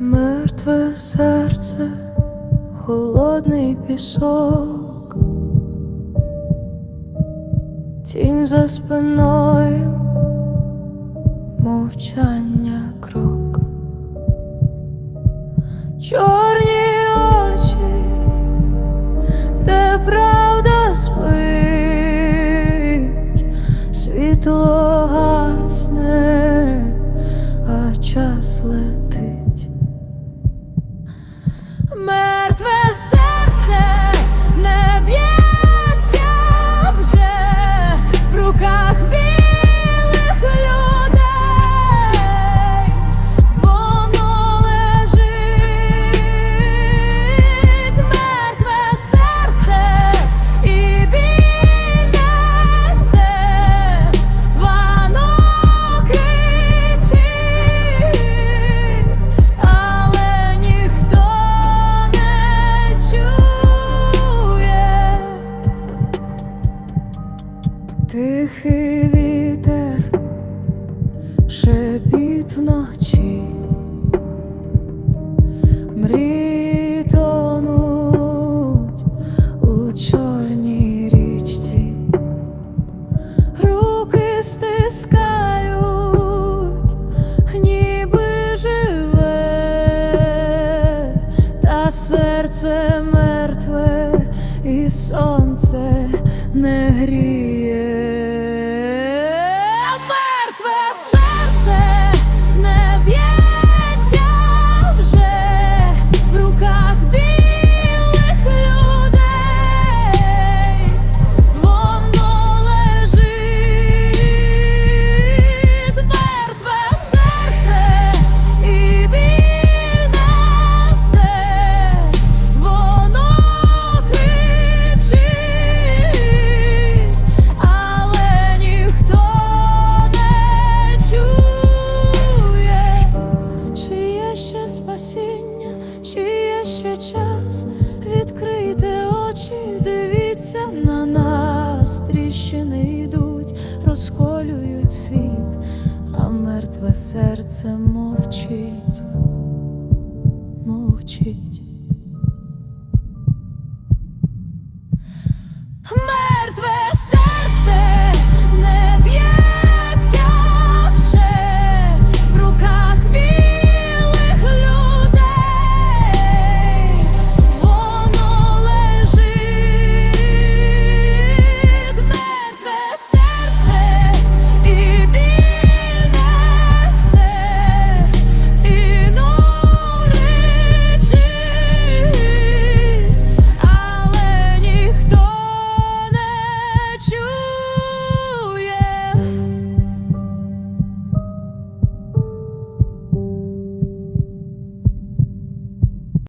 Мертве серце, холодний пісок, тінь за спиною, мовчання крок, чорні очі, де правда спить, світло гасне, а час летить. Мертве Тихий вітер, шепіт вночі, мрії тонуть у чорній річці, руки стискають, ніби живе, та серце мертве і сонце не гріє. Тріщини йдуть, розколюють світ, а мертве серце мовчить, мовчить.